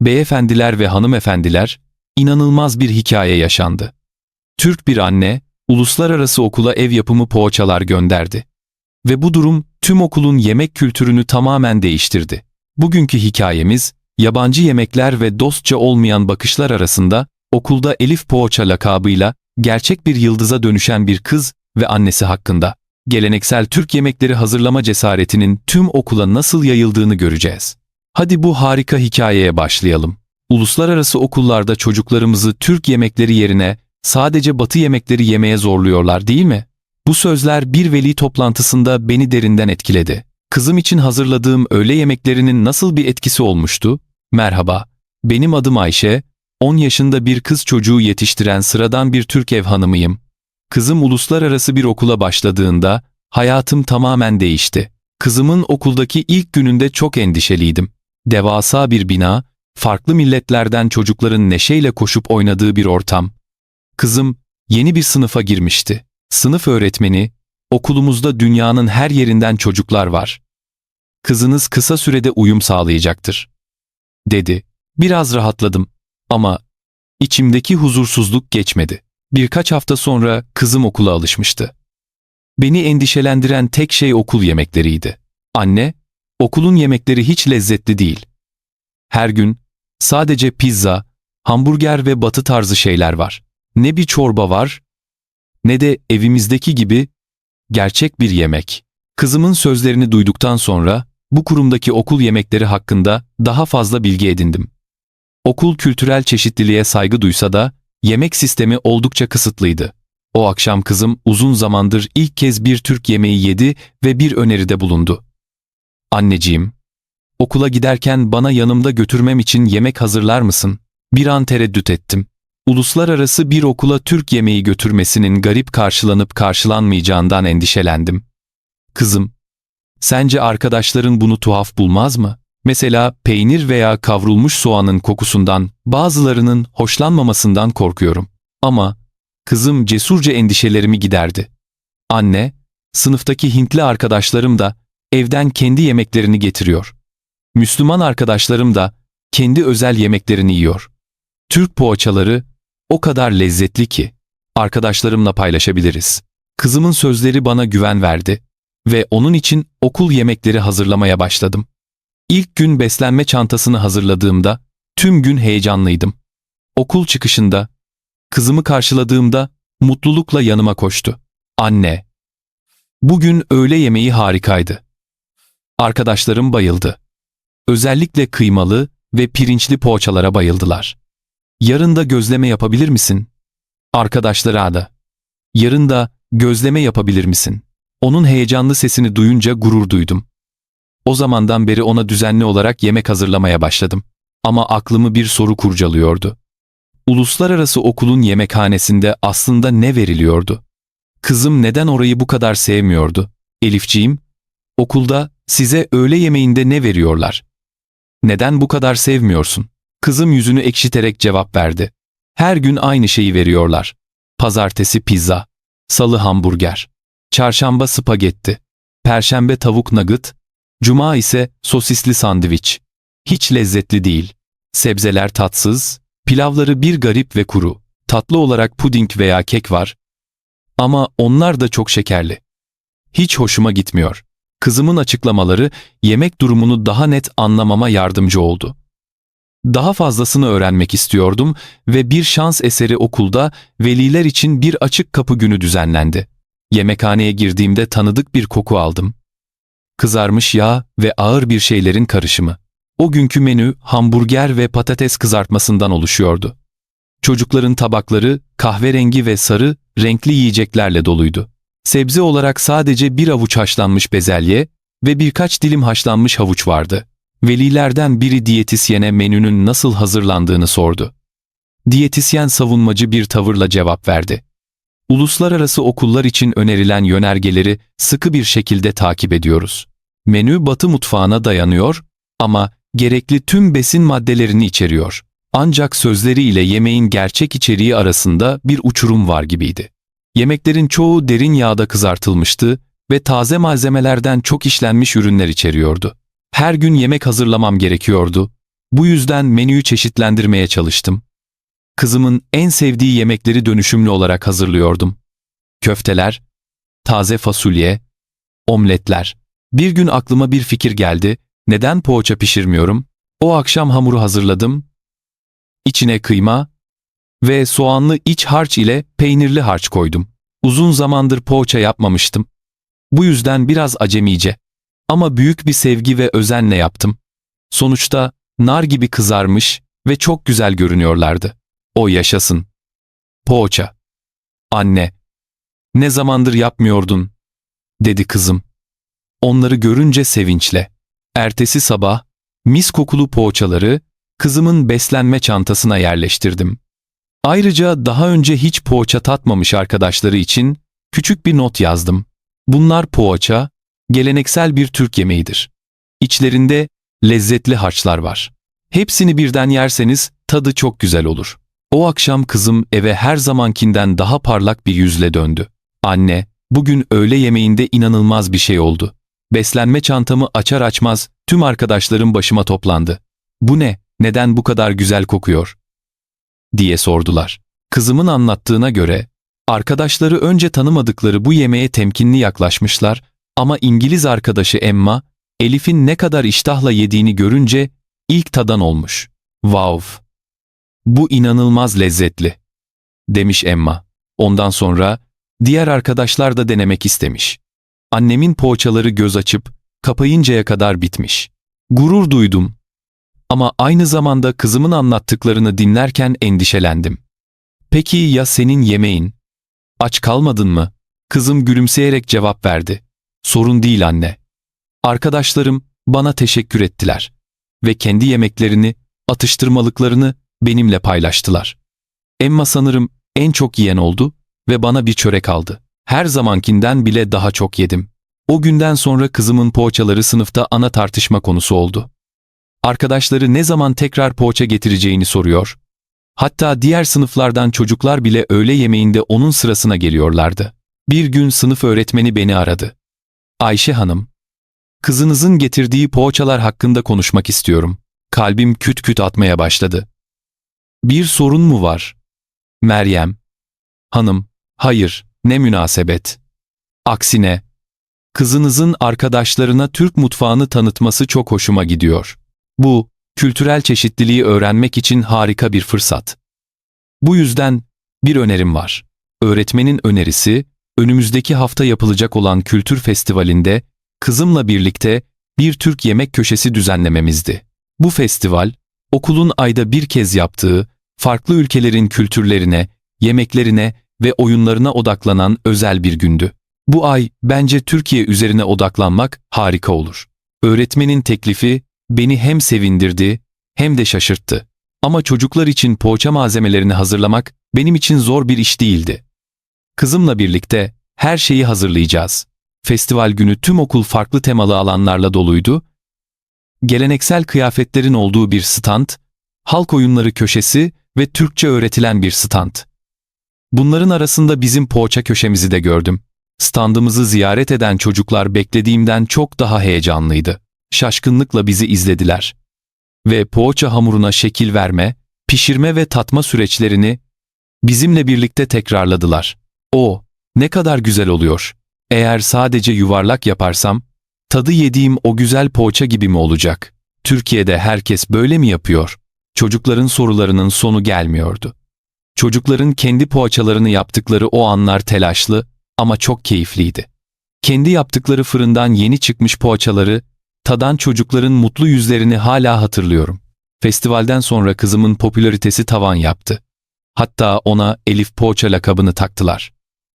beyefendiler ve hanımefendiler, inanılmaz bir hikaye yaşandı. Türk bir anne, uluslararası okula ev yapımı poğaçalar gönderdi. Ve bu durum tüm okulun yemek kültürünü tamamen değiştirdi. Bugünkü hikayemiz, yabancı yemekler ve dostça olmayan bakışlar arasında okulda Elif Poğaça lakabıyla gerçek bir yıldıza dönüşen bir kız ve annesi hakkında. Geleneksel Türk yemekleri hazırlama cesaretinin tüm okula nasıl yayıldığını göreceğiz. Hadi bu harika hikayeye başlayalım. Uluslararası okullarda çocuklarımızı Türk yemekleri yerine sadece Batı yemekleri yemeye zorluyorlar değil mi? Bu sözler bir veli toplantısında beni derinden etkiledi. Kızım için hazırladığım öğle yemeklerinin nasıl bir etkisi olmuştu? Merhaba, benim adım Ayşe, 10 yaşında bir kız çocuğu yetiştiren sıradan bir Türk ev hanımıyım. Kızım uluslararası bir okula başladığında hayatım tamamen değişti. Kızımın okuldaki ilk gününde çok endişeliydim. Devasa bir bina, farklı milletlerden çocukların neşeyle koşup oynadığı bir ortam. Kızım yeni bir sınıfa girmişti. Sınıf öğretmeni, okulumuzda dünyanın her yerinden çocuklar var. Kızınız kısa sürede uyum sağlayacaktır. Dedi. Biraz rahatladım ama içimdeki huzursuzluk geçmedi. Birkaç hafta sonra kızım okula alışmıştı. Beni endişelendiren tek şey okul yemekleriydi. Anne, okulun yemekleri hiç lezzetli değil. Her gün sadece pizza, hamburger ve batı tarzı şeyler var. Ne bir çorba var, ne de evimizdeki gibi gerçek bir yemek. Kızımın sözlerini duyduktan sonra bu kurumdaki okul yemekleri hakkında daha fazla bilgi edindim. Okul kültürel çeşitliliğe saygı duysa da yemek sistemi oldukça kısıtlıydı. O akşam kızım uzun zamandır ilk kez bir Türk yemeği yedi ve bir öneride bulundu. Anneciğim, okula giderken bana yanımda götürmem için yemek hazırlar mısın? Bir an tereddüt ettim. Uluslararası bir okula Türk yemeği götürmesinin garip karşılanıp karşılanmayacağından endişelendim. Kızım, sence arkadaşların bunu tuhaf bulmaz mı? Mesela peynir veya kavrulmuş soğanın kokusundan, bazılarının hoşlanmamasından korkuyorum. Ama kızım cesurca endişelerimi giderdi. Anne, sınıftaki Hintli arkadaşlarım da evden kendi yemeklerini getiriyor. Müslüman arkadaşlarım da kendi özel yemeklerini yiyor. Türk poğaçaları o kadar lezzetli ki arkadaşlarımla paylaşabiliriz. Kızımın sözleri bana güven verdi ve onun için okul yemekleri hazırlamaya başladım. İlk gün beslenme çantasını hazırladığımda tüm gün heyecanlıydım. Okul çıkışında kızımı karşıladığımda mutlulukla yanıma koştu. Anne, bugün öğle yemeği harikaydı. Arkadaşlarım bayıldı. Özellikle kıymalı ve pirinçli poğaçalara bayıldılar. Yarın da gözleme yapabilir misin? Arkadaşlara da. Yarın da gözleme yapabilir misin? Onun heyecanlı sesini duyunca gurur duydum. O zamandan beri ona düzenli olarak yemek hazırlamaya başladım. Ama aklımı bir soru kurcalıyordu. Uluslararası okulun yemekhanesinde aslında ne veriliyordu? Kızım neden orayı bu kadar sevmiyordu? Elifciğim, okulda size öğle yemeğinde ne veriyorlar? Neden bu kadar sevmiyorsun? Kızım yüzünü ekşiterek cevap verdi. Her gün aynı şeyi veriyorlar. Pazartesi pizza, salı hamburger, çarşamba spagetti, perşembe tavuk nugget, cuma ise sosisli sandviç. Hiç lezzetli değil. Sebzeler tatsız, pilavları bir garip ve kuru. Tatlı olarak puding veya kek var. Ama onlar da çok şekerli. Hiç hoşuma gitmiyor. Kızımın açıklamaları yemek durumunu daha net anlamama yardımcı oldu. Daha fazlasını öğrenmek istiyordum ve bir şans eseri okulda veliler için bir açık kapı günü düzenlendi. Yemekhaneye girdiğimde tanıdık bir koku aldım. Kızarmış yağ ve ağır bir şeylerin karışımı. O günkü menü hamburger ve patates kızartmasından oluşuyordu. Çocukların tabakları kahverengi ve sarı renkli yiyeceklerle doluydu. Sebze olarak sadece bir avuç haşlanmış bezelye ve birkaç dilim haşlanmış havuç vardı. Velilerden biri diyetisyene menünün nasıl hazırlandığını sordu. Diyetisyen savunmacı bir tavırla cevap verdi. Uluslararası okullar için önerilen yönergeleri sıkı bir şekilde takip ediyoruz. Menü Batı mutfağına dayanıyor ama gerekli tüm besin maddelerini içeriyor. Ancak sözleriyle yemeğin gerçek içeriği arasında bir uçurum var gibiydi. Yemeklerin çoğu derin yağda kızartılmıştı ve taze malzemelerden çok işlenmiş ürünler içeriyordu. Her gün yemek hazırlamam gerekiyordu Bu yüzden menüyü çeşitlendirmeye çalıştım. Kızımın en sevdiği yemekleri dönüşümlü olarak hazırlıyordum. Köfteler, taze fasulye, omletler. Bir gün aklıma bir fikir geldi. Neden poğaça pişirmiyorum? O akşam hamuru hazırladım. İçine kıyma ve soğanlı iç harç ile peynirli harç koydum. Uzun zamandır poğaça yapmamıştım. Bu yüzden biraz acemice. Ama büyük bir sevgi ve özenle yaptım. Sonuçta nar gibi kızarmış ve çok güzel görünüyorlardı. O yaşasın. Poğaça. Anne. Ne zamandır yapmıyordun, dedi kızım. Onları görünce sevinçle. Ertesi sabah, mis kokulu poğaçaları kızımın beslenme çantasına yerleştirdim. Ayrıca daha önce hiç poğaça tatmamış arkadaşları için küçük bir not yazdım. Bunlar poğaça, geleneksel bir Türk yemeğidir. İçlerinde lezzetli harçlar var. Hepsini birden yerseniz tadı çok güzel olur. O akşam kızım eve her zamankinden daha parlak bir yüzle döndü. Anne, bugün öğle yemeğinde inanılmaz bir şey oldu. Beslenme çantamı açar açmaz tüm arkadaşlarım başıma toplandı. Bu ne, neden bu kadar güzel kokuyor? Diye sordular. Kızımın anlattığına göre, arkadaşları önce tanımadıkları bu yemeğe temkinli yaklaşmışlar ama İngiliz arkadaşı Emma, Elif'in ne kadar iştahla yediğini görünce ilk tadan olmuş. Wow! Bu inanılmaz lezzetli, demiş Emma. Ondan sonra diğer arkadaşlar da denemek istemiş. Annemin poğaçaları göz açıp kapayıncaya kadar bitmiş. Gurur duydum. Ama aynı zamanda kızımın anlattıklarını dinlerken endişelendim. Peki ya senin yemeğin? Aç kalmadın mı? Kızım gülümseyerek cevap verdi. Sorun değil anne. Arkadaşlarım bana teşekkür ettiler ve kendi yemeklerini, atıştırmalıklarını benimle paylaştılar. Emma sanırım en çok yiyen oldu ve bana bir çörek aldı. Her zamankinden bile daha çok yedim. O günden sonra kızımın poğaçaları sınıfta ana tartışma konusu oldu. Arkadaşları ne zaman tekrar poğaça getireceğini soruyor. Hatta diğer sınıflardan çocuklar bile öğle yemeğinde onun sırasına geliyorlardı. Bir gün sınıf öğretmeni beni aradı. Ayşe Hanım, kızınızın getirdiği poğaçalar hakkında konuşmak istiyorum. Kalbim küt küt atmaya başladı. Bir sorun mu var? Meryem, hanım, hayır, ne münasebet. Aksine, kızınızın arkadaşlarına Türk mutfağını tanıtması çok hoşuma gidiyor. Bu, kültürel çeşitliliği öğrenmek için harika bir fırsat. Bu yüzden bir önerim var. Öğretmenin önerisi, önümüzdeki hafta yapılacak olan kültür festivalinde kızımla birlikte bir Türk yemek köşesi düzenlememizdi. Bu festival, okulun ayda bir kez yaptığı, farklı ülkelerin kültürlerine, yemeklerine ve oyunlarına odaklanan özel bir gündü. Bu ay bence Türkiye üzerine odaklanmak harika olur. Öğretmenin teklifi beni hem sevindirdi hem de şaşırttı. Ama çocuklar için poğaça malzemelerini hazırlamak benim için zor bir iş değildi. Kızımla birlikte her şeyi hazırlayacağız. Festival günü tüm okul farklı temalı alanlarla doluydu. Geleneksel kıyafetlerin olduğu bir stand, halk oyunları köşesi ve Türkçe öğretilen bir stand. Bunların arasında bizim poğaça köşemizi de gördüm. Standımızı ziyaret eden çocuklar beklediğimden çok daha heyecanlıydı. Şaşkınlıkla bizi izlediler. Ve poğaça hamuruna şekil verme, pişirme ve tatma süreçlerini bizimle birlikte tekrarladılar. O, ne kadar güzel oluyor. Eğer sadece yuvarlak yaparsam, tadı yediğim o güzel poğaça gibi mi olacak? Türkiye'de herkes böyle mi yapıyor? Çocukların sorularının sonu gelmiyordu. Çocukların kendi poğaçalarını yaptıkları o anlar telaşlı ama çok keyifliydi. Kendi yaptıkları fırından yeni çıkmış poğaçaları, tadan çocukların mutlu yüzlerini hala hatırlıyorum. Festivalden sonra kızımın popülaritesi tavan yaptı. Hatta ona Elif Poğaça lakabını taktılar.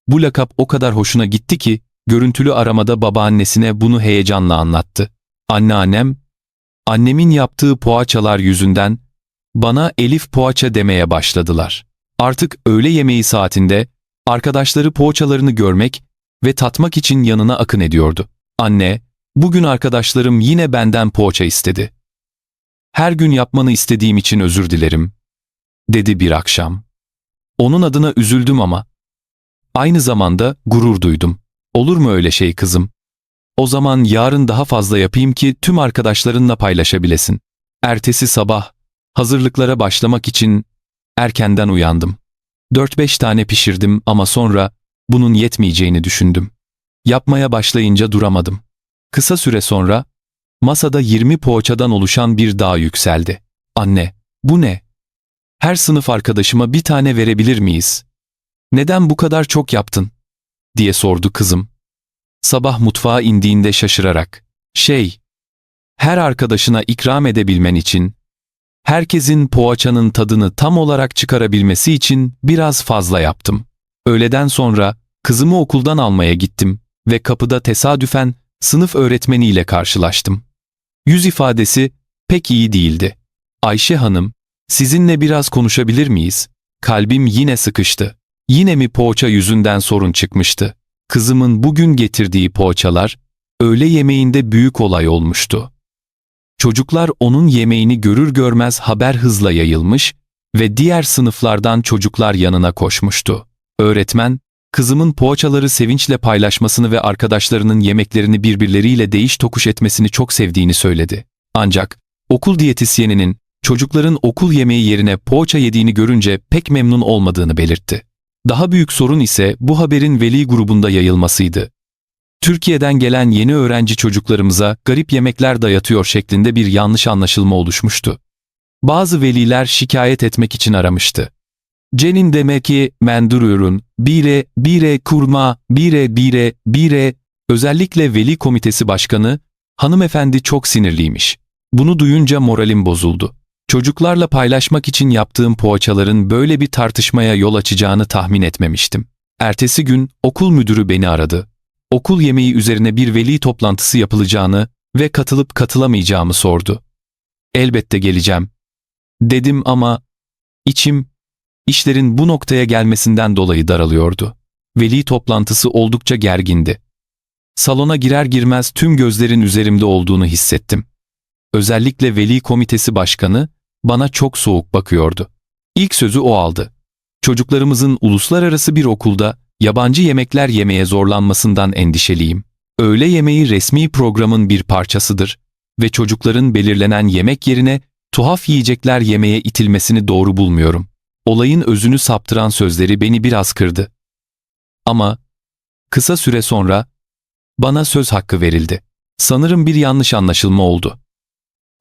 Bu lakap o kadar hoşuna gitti ki, görüntülü aramada babaannesine bunu heyecanla anlattı. Anneannem, annemin yaptığı poğaçalar yüzünden bana Elif Poğaça demeye başladılar. Artık öğle yemeği saatinde arkadaşları poğaçalarını görmek ve tatmak için yanına akın ediyordu. Anne, bugün arkadaşlarım yine benden poğaça istedi. Her gün yapmanı istediğim için özür dilerim, dedi bir akşam. Onun adına üzüldüm ama aynı zamanda gurur duydum. Olur mu öyle şey kızım? O zaman yarın daha fazla yapayım ki tüm arkadaşlarınla paylaşabilesin. Ertesi sabah hazırlıklara başlamak için erkenden uyandım. 4-5 tane pişirdim ama sonra bunun yetmeyeceğini düşündüm. Yapmaya başlayınca duramadım. Kısa süre sonra masada 20 poğaçadan oluşan bir dağ yükseldi. Anne, bu ne? Her sınıf arkadaşıma bir tane verebilir miyiz? Neden bu kadar çok yaptın? diye sordu kızım. Sabah mutfağa indiğinde şaşırarak, şey, her arkadaşına ikram edebilmen için, herkesin poğaçanın tadını tam olarak çıkarabilmesi için biraz fazla yaptım. Öğleden sonra kızımı okuldan almaya gittim ve kapıda tesadüfen sınıf öğretmeniyle karşılaştım. Yüz ifadesi pek iyi değildi. Ayşe Hanım, sizinle biraz konuşabilir miyiz? Kalbim yine sıkıştı. Yine mi poğaça yüzünden sorun çıkmıştı? Kızımın bugün getirdiği poğaçalar öğle yemeğinde büyük olay olmuştu. Çocuklar onun yemeğini görür görmez haber hızla yayılmış ve diğer sınıflardan çocuklar yanına koşmuştu. Öğretmen, kızımın poğaçaları sevinçle paylaşmasını ve arkadaşlarının yemeklerini birbirleriyle değiş tokuş etmesini çok sevdiğini söyledi. Ancak okul diyetisyeninin çocukların okul yemeği yerine poğaça yediğini görünce pek memnun olmadığını belirtti. Daha büyük sorun ise bu haberin veli grubunda yayılmasıydı. Türkiye'den gelen yeni öğrenci çocuklarımıza garip yemekler dayatıyor şeklinde bir yanlış anlaşılma oluşmuştu. Bazı veliler şikayet etmek için aramıştı. Cenin demek ki menduruyorun, bire, bire kurma, bire, bire, bire, özellikle veli komitesi başkanı, hanımefendi çok sinirliymiş. Bunu duyunca moralim bozuldu. Çocuklarla paylaşmak için yaptığım poğaçaların böyle bir tartışmaya yol açacağını tahmin etmemiştim. Ertesi gün okul müdürü beni aradı. Okul yemeği üzerine bir veli toplantısı yapılacağını ve katılıp katılamayacağımı sordu. Elbette geleceğim. Dedim ama içim işlerin bu noktaya gelmesinden dolayı daralıyordu. Veli toplantısı oldukça gergindi. Salona girer girmez tüm gözlerin üzerimde olduğunu hissettim. Özellikle veli komitesi başkanı bana çok soğuk bakıyordu. İlk sözü o aldı. Çocuklarımızın uluslararası bir okulda yabancı yemekler yemeye zorlanmasından endişeliyim. Öğle yemeği resmi programın bir parçasıdır ve çocukların belirlenen yemek yerine tuhaf yiyecekler yemeye itilmesini doğru bulmuyorum. Olayın özünü saptıran sözleri beni biraz kırdı. Ama kısa süre sonra bana söz hakkı verildi. Sanırım bir yanlış anlaşılma oldu.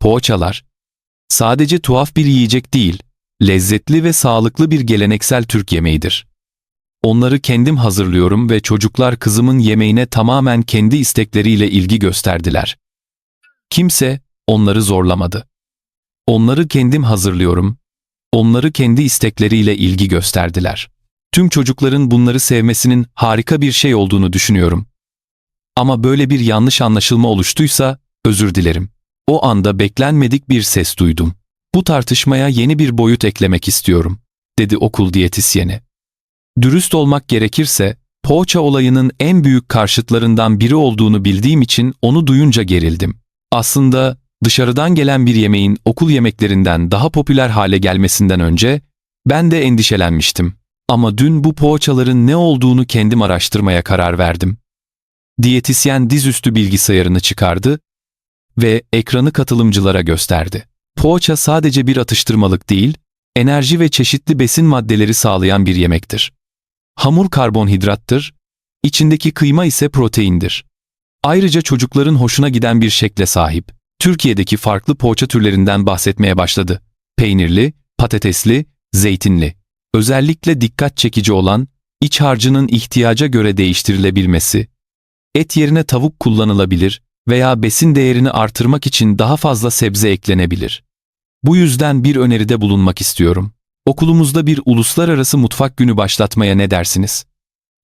Poğaçalar sadece tuhaf bir yiyecek değil, lezzetli ve sağlıklı bir geleneksel Türk yemeğidir. Onları kendim hazırlıyorum ve çocuklar kızımın yemeğine tamamen kendi istekleriyle ilgi gösterdiler. Kimse onları zorlamadı. Onları kendim hazırlıyorum. Onları kendi istekleriyle ilgi gösterdiler. Tüm çocukların bunları sevmesinin harika bir şey olduğunu düşünüyorum. Ama böyle bir yanlış anlaşılma oluştuysa özür dilerim. O anda beklenmedik bir ses duydum. Bu tartışmaya yeni bir boyut eklemek istiyorum, dedi okul diyetisyeni. Dürüst olmak gerekirse, poğaça olayının en büyük karşıtlarından biri olduğunu bildiğim için onu duyunca gerildim. Aslında dışarıdan gelen bir yemeğin okul yemeklerinden daha popüler hale gelmesinden önce ben de endişelenmiştim. Ama dün bu poğaçaların ne olduğunu kendim araştırmaya karar verdim. Diyetisyen dizüstü bilgisayarını çıkardı ve ekranı katılımcılara gösterdi. Poğaça sadece bir atıştırmalık değil, enerji ve çeşitli besin maddeleri sağlayan bir yemektir. Hamur karbonhidrattır, içindeki kıyma ise proteindir. Ayrıca çocukların hoşuna giden bir şekle sahip. Türkiye'deki farklı poğaça türlerinden bahsetmeye başladı. Peynirli, patatesli, zeytinli. Özellikle dikkat çekici olan iç harcının ihtiyaca göre değiştirilebilmesi. Et yerine tavuk kullanılabilir veya besin değerini artırmak için daha fazla sebze eklenebilir. Bu yüzden bir öneride bulunmak istiyorum. Okulumuzda bir uluslararası mutfak günü başlatmaya ne dersiniz?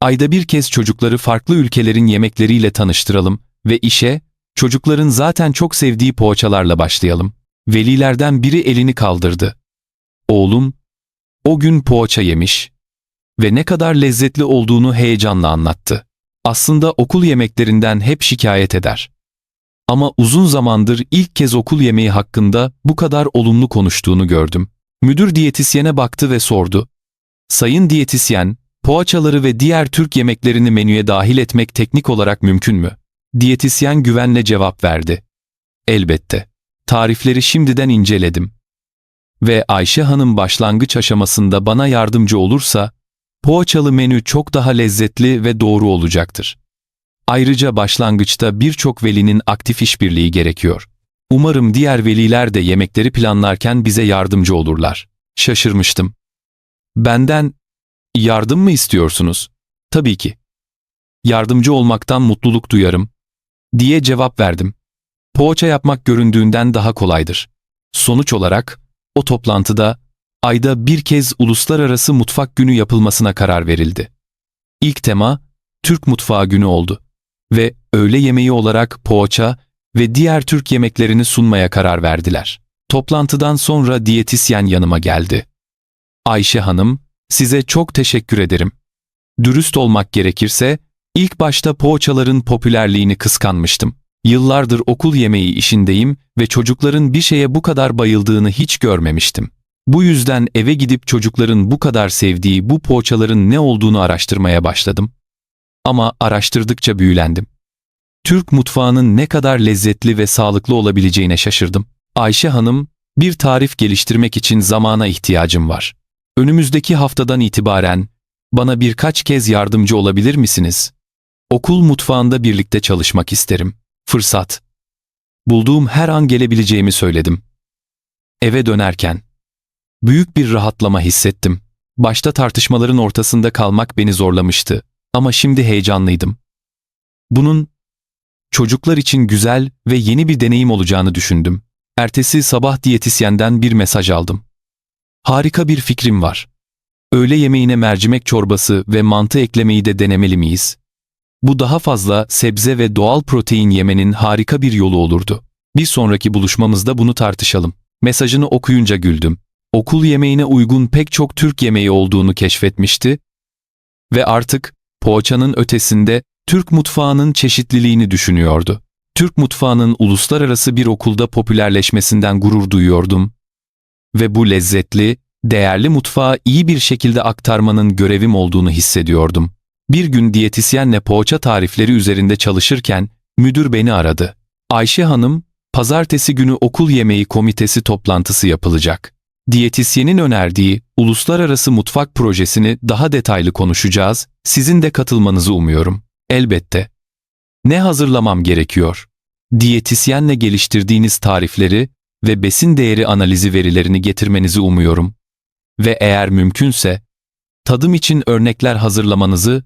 Ayda bir kez çocukları farklı ülkelerin yemekleriyle tanıştıralım ve işe, çocukların zaten çok sevdiği poğaçalarla başlayalım. Velilerden biri elini kaldırdı. Oğlum, o gün poğaça yemiş ve ne kadar lezzetli olduğunu heyecanla anlattı. Aslında okul yemeklerinden hep şikayet eder. Ama uzun zamandır ilk kez okul yemeği hakkında bu kadar olumlu konuştuğunu gördüm. Müdür diyetisyene baktı ve sordu. Sayın diyetisyen, poğaçaları ve diğer Türk yemeklerini menüye dahil etmek teknik olarak mümkün mü? Diyetisyen güvenle cevap verdi. Elbette. tarifleri şimdiden inceledim. Ve Ayşe Hanım başlangıç aşamasında bana yardımcı olursa, poğaçalı menü çok daha lezzetli ve doğru olacaktır. Ayrıca başlangıçta birçok velinin aktif işbirliği gerekiyor. Umarım diğer veliler de yemekleri planlarken bize yardımcı olurlar. Şaşırmıştım. Benden yardım mı istiyorsunuz? Tabii ki. Yardımcı olmaktan mutluluk duyarım, diye cevap verdim. Poğaça yapmak göründüğünden daha kolaydır. Sonuç olarak, o toplantıda ayda bir kez uluslararası mutfak günü yapılmasına karar verildi. İlk tema, Türk mutfağı günü oldu ve öğle yemeği olarak poğaça ve diğer Türk yemeklerini sunmaya karar verdiler. Toplantıdan sonra diyetisyen yanıma geldi. Ayşe Hanım, size çok teşekkür ederim. Dürüst olmak gerekirse, ilk başta poğaçaların popülerliğini kıskanmıştım. Yıllardır okul yemeği işindeyim ve çocukların bir şeye bu kadar bayıldığını hiç görmemiştim. Bu yüzden eve gidip çocukların bu kadar sevdiği bu poğaçaların ne olduğunu araştırmaya başladım. Ama araştırdıkça büyülendim. Türk mutfağının ne kadar lezzetli ve sağlıklı olabileceğine şaşırdım. Ayşe Hanım, bir tarif geliştirmek için zamana ihtiyacım var. Önümüzdeki haftadan itibaren bana birkaç kez yardımcı olabilir misiniz? Okul mutfağında birlikte çalışmak isterim. Fırsat. Bulduğum her an gelebileceğimi söyledim. Eve dönerken büyük bir rahatlama hissettim. Başta tartışmaların ortasında kalmak beni zorlamıştı ama şimdi heyecanlıydım. Bunun çocuklar için güzel ve yeni bir deneyim olacağını düşündüm. Ertesi sabah diyetisyenden bir mesaj aldım. Harika bir fikrim var. Öğle yemeğine mercimek çorbası ve mantı eklemeyi de denemeli miyiz? Bu daha fazla sebze ve doğal protein yemenin harika bir yolu olurdu. Bir sonraki buluşmamızda bunu tartışalım. Mesajını okuyunca güldüm. Okul yemeğine uygun pek çok Türk yemeği olduğunu keşfetmişti ve artık poğaçanın ötesinde Türk mutfağının çeşitliliğini düşünüyordu. Türk mutfağının uluslararası bir okulda popülerleşmesinden gurur duyuyordum ve bu lezzetli, değerli mutfağı iyi bir şekilde aktarmanın görevim olduğunu hissediyordum. Bir gün diyetisyenle poğaça tarifleri üzerinde çalışırken müdür beni aradı. Ayşe Hanım, pazartesi günü okul yemeği komitesi toplantısı yapılacak. Diyetisyenin önerdiği uluslararası mutfak projesini daha detaylı konuşacağız. Sizin de katılmanızı umuyorum. Elbette. Ne hazırlamam gerekiyor? Diyetisyenle geliştirdiğiniz tarifleri ve besin değeri analizi verilerini getirmenizi umuyorum. Ve eğer mümkünse, tadım için örnekler hazırlamanızı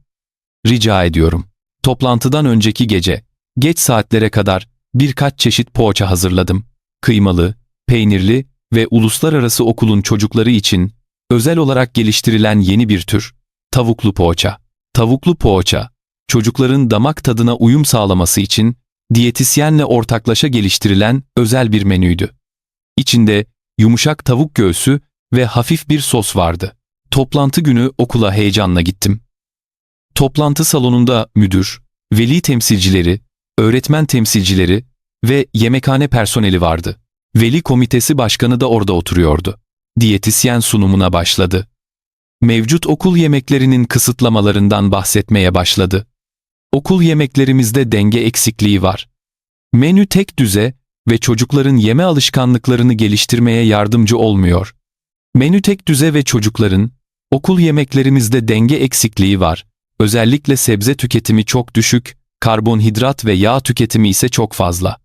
rica ediyorum. Toplantıdan önceki gece, geç saatlere kadar birkaç çeşit poğaça hazırladım. Kıymalı, peynirli ve uluslararası okulun çocukları için özel olarak geliştirilen yeni bir tür, tavuklu poğaça. Tavuklu poğaça, çocukların damak tadına uyum sağlaması için diyetisyenle ortaklaşa geliştirilen özel bir menüydü. İçinde yumuşak tavuk göğsü ve hafif bir sos vardı. Toplantı günü okula heyecanla gittim. Toplantı salonunda müdür, veli temsilcileri, öğretmen temsilcileri ve yemekhane personeli vardı. Veli komitesi başkanı da orada oturuyordu. Diyetisyen sunumuna başladı. Mevcut okul yemeklerinin kısıtlamalarından bahsetmeye başladı. Okul yemeklerimizde denge eksikliği var. Menü tek düze ve çocukların yeme alışkanlıklarını geliştirmeye yardımcı olmuyor. Menü tek düze ve çocukların okul yemeklerimizde denge eksikliği var. Özellikle sebze tüketimi çok düşük, karbonhidrat ve yağ tüketimi ise çok fazla.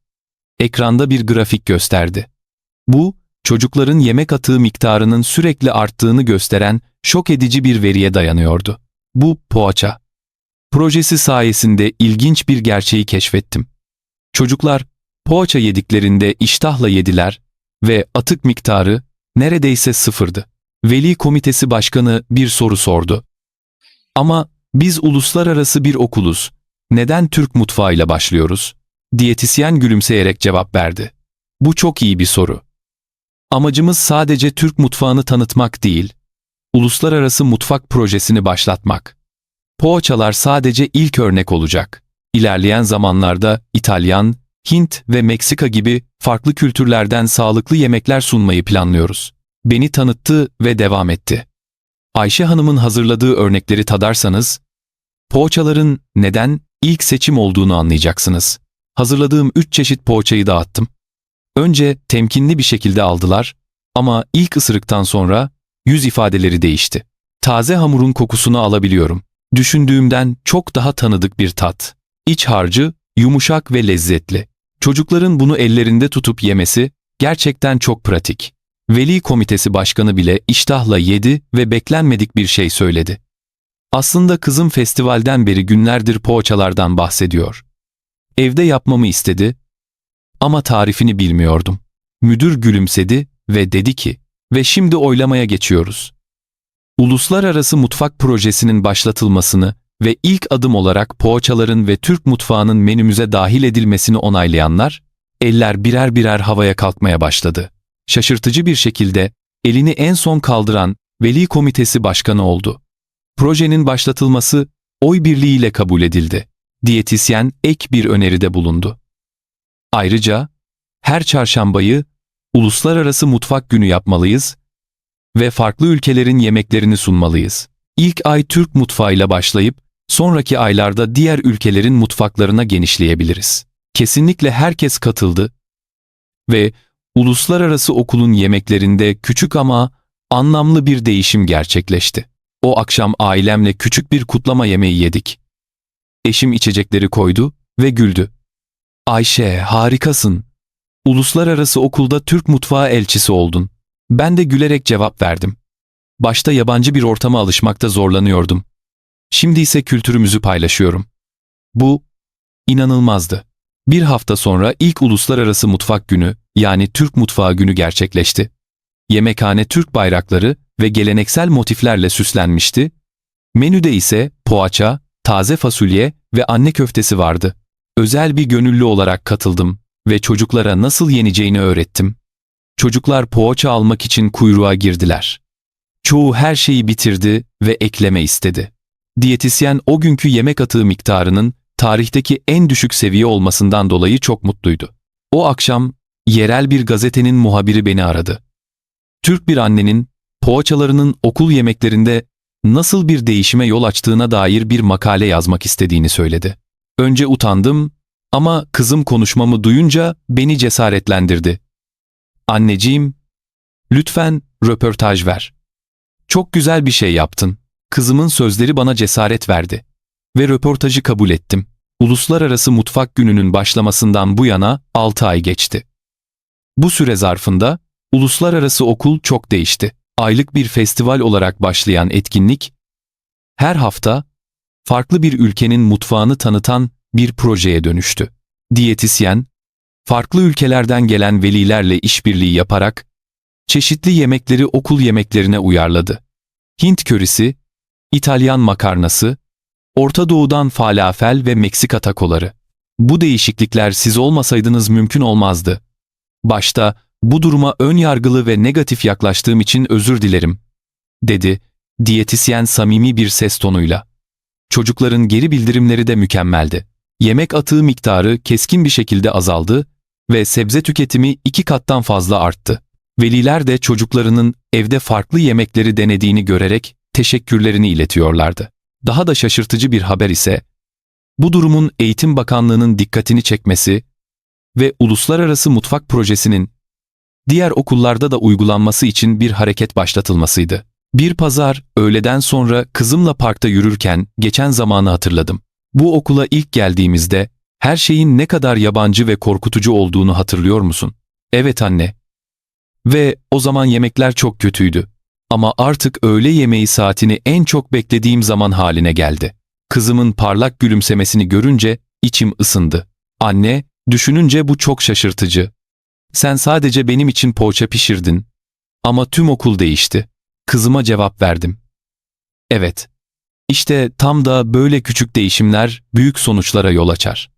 Ekranda bir grafik gösterdi. Bu, çocukların yemek atığı miktarının sürekli arttığını gösteren şok edici bir veriye dayanıyordu. Bu poğaça. Projesi sayesinde ilginç bir gerçeği keşfettim. Çocuklar poğaça yediklerinde iştahla yediler ve atık miktarı neredeyse sıfırdı. Veli komitesi başkanı bir soru sordu. Ama biz uluslararası bir okuluz. Neden Türk mutfağıyla başlıyoruz? Diyetisyen gülümseyerek cevap verdi. Bu çok iyi bir soru. Amacımız sadece Türk mutfağını tanıtmak değil, uluslararası mutfak projesini başlatmak. Poğaçalar sadece ilk örnek olacak. İlerleyen zamanlarda İtalyan, Hint ve Meksika gibi farklı kültürlerden sağlıklı yemekler sunmayı planlıyoruz. Beni tanıttı ve devam etti. Ayşe Hanım'ın hazırladığı örnekleri tadarsanız, poğaçaların neden ilk seçim olduğunu anlayacaksınız. Hazırladığım üç çeşit poğaçayı dağıttım. Önce temkinli bir şekilde aldılar ama ilk ısırıktan sonra yüz ifadeleri değişti. Taze hamurun kokusunu alabiliyorum. Düşündüğümden çok daha tanıdık bir tat. İç harcı, yumuşak ve lezzetli. Çocukların bunu ellerinde tutup yemesi gerçekten çok pratik. Veli komitesi başkanı bile iştahla yedi ve beklenmedik bir şey söyledi. Aslında kızım festivalden beri günlerdir poğaçalardan bahsediyor. Evde yapmamı istedi ama tarifini bilmiyordum. Müdür gülümsedi ve dedi ki, ve şimdi oylamaya geçiyoruz. Uluslararası Mutfak Projesi'nin başlatılmasını ve ilk adım olarak poğaçaların ve Türk mutfağının menümüze dahil edilmesini onaylayanlar, eller birer birer havaya kalkmaya başladı. Şaşırtıcı bir şekilde elini en son kaldıran Veli Komitesi Başkanı oldu. Projenin başlatılması oy birliğiyle kabul edildi. Diyetisyen ek bir öneride bulundu. Ayrıca her çarşambayı Uluslararası Mutfak Günü yapmalıyız ve farklı ülkelerin yemeklerini sunmalıyız. İlk ay Türk mutfağıyla başlayıp sonraki aylarda diğer ülkelerin mutfaklarına genişleyebiliriz. Kesinlikle herkes katıldı ve uluslararası okulun yemeklerinde küçük ama anlamlı bir değişim gerçekleşti. O akşam ailemle küçük bir kutlama yemeği yedik. Eşim içecekleri koydu ve güldü. Ayşe, harikasın. Uluslararası okulda Türk mutfağı elçisi oldun. Ben de gülerek cevap verdim. Başta yabancı bir ortama alışmakta zorlanıyordum. Şimdi ise kültürümüzü paylaşıyorum. Bu inanılmazdı. Bir hafta sonra ilk Uluslararası Mutfak Günü yani Türk Mutfağı Günü gerçekleşti. Yemekhane Türk bayrakları ve geleneksel motiflerle süslenmişti. Menüde ise poğaça, taze fasulye ve anne köftesi vardı. Özel bir gönüllü olarak katıldım ve çocuklara nasıl yeneceğini öğrettim. Çocuklar poğaça almak için kuyruğa girdiler. Çoğu her şeyi bitirdi ve ekleme istedi. Diyetisyen o günkü yemek atığı miktarının tarihteki en düşük seviye olmasından dolayı çok mutluydu. O akşam yerel bir gazetenin muhabiri beni aradı. Türk bir annenin poğaçalarının okul yemeklerinde nasıl bir değişime yol açtığına dair bir makale yazmak istediğini söyledi. Önce utandım ama kızım konuşmamı duyunca beni cesaretlendirdi. Anneciğim, lütfen röportaj ver. Çok güzel bir şey yaptın. Kızımın sözleri bana cesaret verdi. Ve röportajı kabul ettim. Uluslararası Mutfak Günü'nün başlamasından bu yana 6 ay geçti. Bu süre zarfında uluslararası okul çok değişti. Aylık bir festival olarak başlayan etkinlik, her hafta farklı bir ülkenin mutfağını tanıtan bir projeye dönüştü. Diyetisyen, farklı ülkelerden gelen velilerle işbirliği yaparak çeşitli yemekleri okul yemeklerine uyarladı. Hint körisi, İtalyan makarnası, Orta Doğu'dan falafel ve Meksika takoları. Bu değişiklikler siz olmasaydınız mümkün olmazdı. Başta bu duruma ön yargılı ve negatif yaklaştığım için özür dilerim, dedi diyetisyen samimi bir ses tonuyla. Çocukların geri bildirimleri de mükemmeldi. Yemek atığı miktarı keskin bir şekilde azaldı ve sebze tüketimi iki kattan fazla arttı. Veliler de çocuklarının evde farklı yemekleri denediğini görerek teşekkürlerini iletiyorlardı. Daha da şaşırtıcı bir haber ise, bu durumun Eğitim Bakanlığı'nın dikkatini çekmesi ve Uluslararası Mutfak Projesi'nin diğer okullarda da uygulanması için bir hareket başlatılmasıydı. Bir pazar, öğleden sonra kızımla parkta yürürken geçen zamanı hatırladım. Bu okula ilk geldiğimizde her şeyin ne kadar yabancı ve korkutucu olduğunu hatırlıyor musun? Evet anne. Ve o zaman yemekler çok kötüydü. Ama artık öğle yemeği saatini en çok beklediğim zaman haline geldi. Kızımın parlak gülümsemesini görünce içim ısındı. Anne, düşününce bu çok şaşırtıcı. Sen sadece benim için poğaça pişirdin. Ama tüm okul değişti. Kızıma cevap verdim. Evet. İşte tam da böyle küçük değişimler büyük sonuçlara yol açar.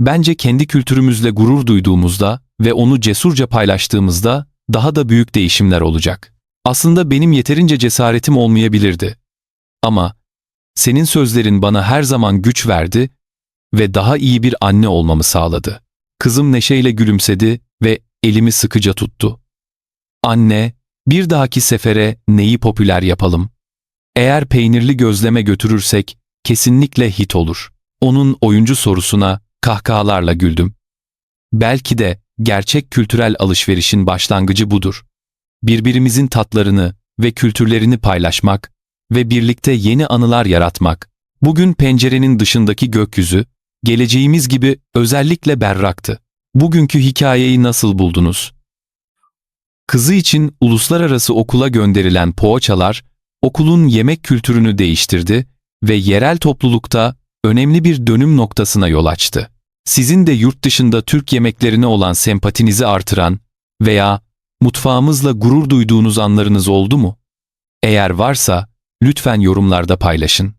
Bence kendi kültürümüzle gurur duyduğumuzda ve onu cesurca paylaştığımızda daha da büyük değişimler olacak. Aslında benim yeterince cesaretim olmayabilirdi. Ama senin sözlerin bana her zaman güç verdi ve daha iyi bir anne olmamı sağladı. Kızım neşeyle gülümsedi ve elimi sıkıca tuttu. Anne, bir dahaki sefere neyi popüler yapalım? Eğer peynirli gözleme götürürsek kesinlikle hit olur. Onun oyuncu sorusuna kahkahalarla güldüm. Belki de gerçek kültürel alışverişin başlangıcı budur. Birbirimizin tatlarını ve kültürlerini paylaşmak ve birlikte yeni anılar yaratmak. Bugün pencerenin dışındaki gökyüzü, geleceğimiz gibi özellikle berraktı. Bugünkü hikayeyi nasıl buldunuz? Kızı için uluslararası okula gönderilen poğaçalar, okulun yemek kültürünü değiştirdi ve yerel toplulukta önemli bir dönüm noktasına yol açtı. Sizin de yurt dışında Türk yemeklerine olan sempatinizi artıran veya mutfağımızla gurur duyduğunuz anlarınız oldu mu? Eğer varsa lütfen yorumlarda paylaşın.